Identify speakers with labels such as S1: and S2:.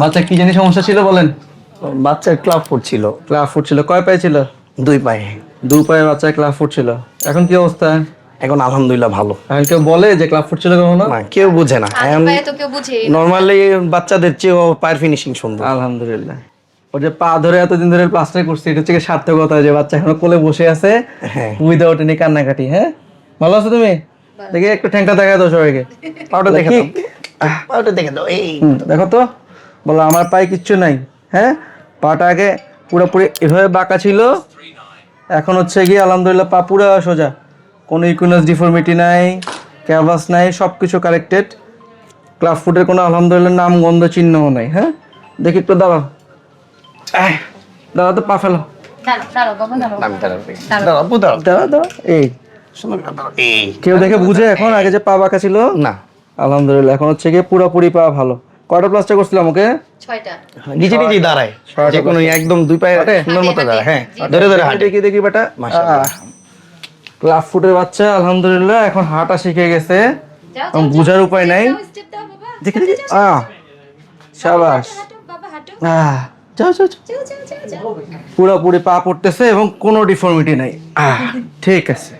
S1: বাচ্চা কি জানি সমস্যা ছিল বলেন?
S2: বাচ্চার ক্লাব ফুট ছিল।
S1: ক্লাস ফুট ছিল। কয় পায়ে ছিল?
S2: দুই পায়ে।
S1: দু পায়ে বাচ্চার ক্লাস ফুট ছিল। এখন কি অবস্থা?
S2: এখন আলহামদুলিল্লাহ ভালো।
S1: এখন কেউ বলে যে ক্লাব ফুট ছিল কখনো?
S2: না কেউ বুঝে না।
S3: আগে তো কেউ বুঝে
S2: নর্মালি বাচ্চাদের চেয়েও পায়ের ফিনিশিং সুন্দর।
S1: আলহামদুলিল্লাহ। ও যে পা ধরে এতদিন ধরে প্লাস্টার করছে এটা হচ্ছে কি সার্থকতা যে বাচ্চা এখনও কোলে বসে আছে
S2: হ্যাঁ।
S1: উইদাউট এনি কান্নাকাটি হ্যাঁ? ভালো আছো তুমি? দেখি একটু ঠ্যাংটা দেখা দাও সবাইকে।
S2: পাউটা দেখে। দাও। পাউটা দেখে দাও এই।
S1: দেখো তো। বলো আমার পায়ে কিচ্ছু নাই। হ্যাঁ? পাটা আগে পুরোপুরি এভাবে বাঁকা ছিল। এখন হচ্ছে গিয়ে আলহামদুলিল্লাহ পা পুরো সোজা। কোনো ইকুইনাস ডিফর্মিটি নাই ক্যাভাস নাই সব কিছু কারেক্টেড ক্লাব ফুটের কোনো আলহামদুলিল্লাহ নাম গন্ধ চিহ্নও নাই হ্যাঁ? দেখি একটু দাঁড়াও। দাঁড়াও তো পা ফেলো। কেউ দেখে বুঝে এখন আগে যে পা বাঁকা ছিল?
S2: না।
S1: আলহামদুলিল্লাহ এখন হচ্ছে গিয়ে পুরোপুরি পা ভালো। কয়টা প্লাস্টার করছিলাম ওকে?
S3: ছয়টা।
S2: নিজে নিজেই দাঁড়ায়। যে কোনো একদম দুই পায়ে
S1: হাঁটে?
S2: সুন্দর মতো দাঁড়ায়। হ্যাঁ ধরে ধরে হাঁটে।
S1: দেখি দেখি বেটা।
S2: মাশাআল্লাহ।
S1: ক্লাব ফুটের বাচ্চা আলহামদুলিল্লাহ এখন হাঁটা শিখে গেছে। এখন বোঝার উপায় নাই। দেখি দেখি
S3: যাও।
S1: পুরোপুরি পা পড়তেছে এবং কোনো ডিফর্মিটি নাই। আহ ঠিক আছে।